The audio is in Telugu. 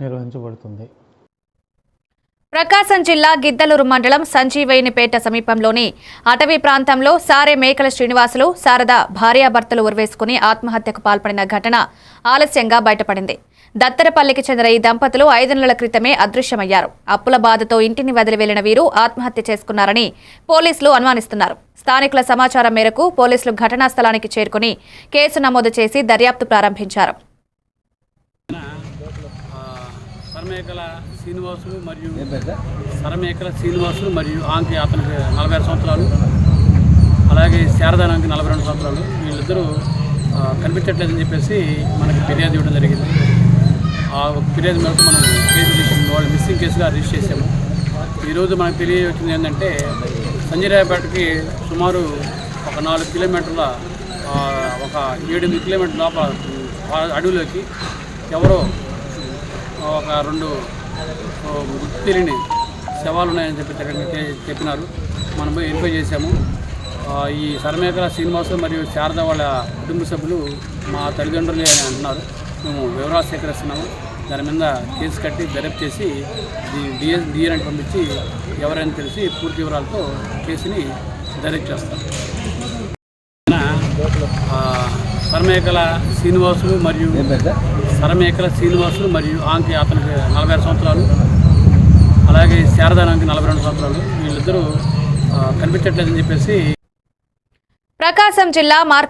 నిర్వహించబడుతుంది. ప్రకాశం జిల్లా గిద్దలూరు మండలం సంజీవయ్యనిపేట సమీపంలోని అటవీ ప్రాంతంలో సారే మేకల శ్రీనివాసులు శారద భార్యాభర్తలు ఉరివేసుకుని ఆత్మహత్యకు పాల్పడిన ఘటన ఆలస్యంగా బయటపడింది. దత్తరపల్లికి చెందిన ఈ దంపతులు ఐదు నెలల క్రితమే అదృశ్యమయ్యారు. అప్పుల బాధతో ఇంటిని వదిలి వెళ్ళిన వీరు ఆత్మహత్య చేసుకున్నారని పోలీసులు అనుమానిస్తున్నారు. స్థానికుల సమాచారం మేరకు పోలీసులు ఘటనా స్థలానికి చేరుకుని కేసు నమోదు చేసి దర్యాప్తు ప్రారంభించారు ఆ, సరమేకల శ్రీనివాసులు మరియు సరమేకల శ్రీనివాసులు మరియు ఆంకి అతనికి నలభై ఆరు సంవత్సరాలు అలాగే శారదానానికి నలభై రెండు సంవత్సరాలు. వీళ్ళిద్దరూ కనిపించట్లేదని చెప్పేసి మనకి ఫిర్యాదు ఇవ్వడం జరిగింది. ఆ ఫిర్యాదు మేరకు మనం కేసు వాళ్ళు మిస్సింగ్ కేసుగా రిజిస్టర్ చేసాము ఈరోజు మనకు తెలియవచ్చింది ఏంటంటే సంజయరాయపేటకి సుమారు ఒక నాలుగు కిలోమీటర్ల ఒక ఏడెనిమిది కిలోమీటర్ల లోపల అడవిలోకి ఎవరో ఒక రెండు ఆ, తెలియని శవాలు ఉన్నాయని చెప్పి చెప్పినారు. మనం పోయి వెరిఫై చేశాము. ఈ సరమేకల శ్రీనివాసు మరియు శారద వాళ్ళ కుటుంబ సభ్యులు మా తల్లిదండ్రులే అని అంటున్నారు. మేము వివరాలు సేకరిస్తున్నాము. దాని మీద కేసు కట్టి దర్యాప్తు చేసి డిఎస్ డిఎన్ పంపించి ఎవరైనా తెలిసి పూర్తి వివరాలతో కేసుని దర్యాప్తు చేస్తాం. సరమేకల శ్రీనివాసులు మరియు సరమేకల శ్రీనివాసులు మరియు ఆంకి అతనికి నలభై ఆరు సంవత్సరాలు. అలాగే శారదానానికి నలభై రెండు సంవత్సరాలు. వీళ్ళిద్దరూ ఆ, కనిపించట్లేదని చెప్పేసి ప్రకాశం జిల్లా మార్క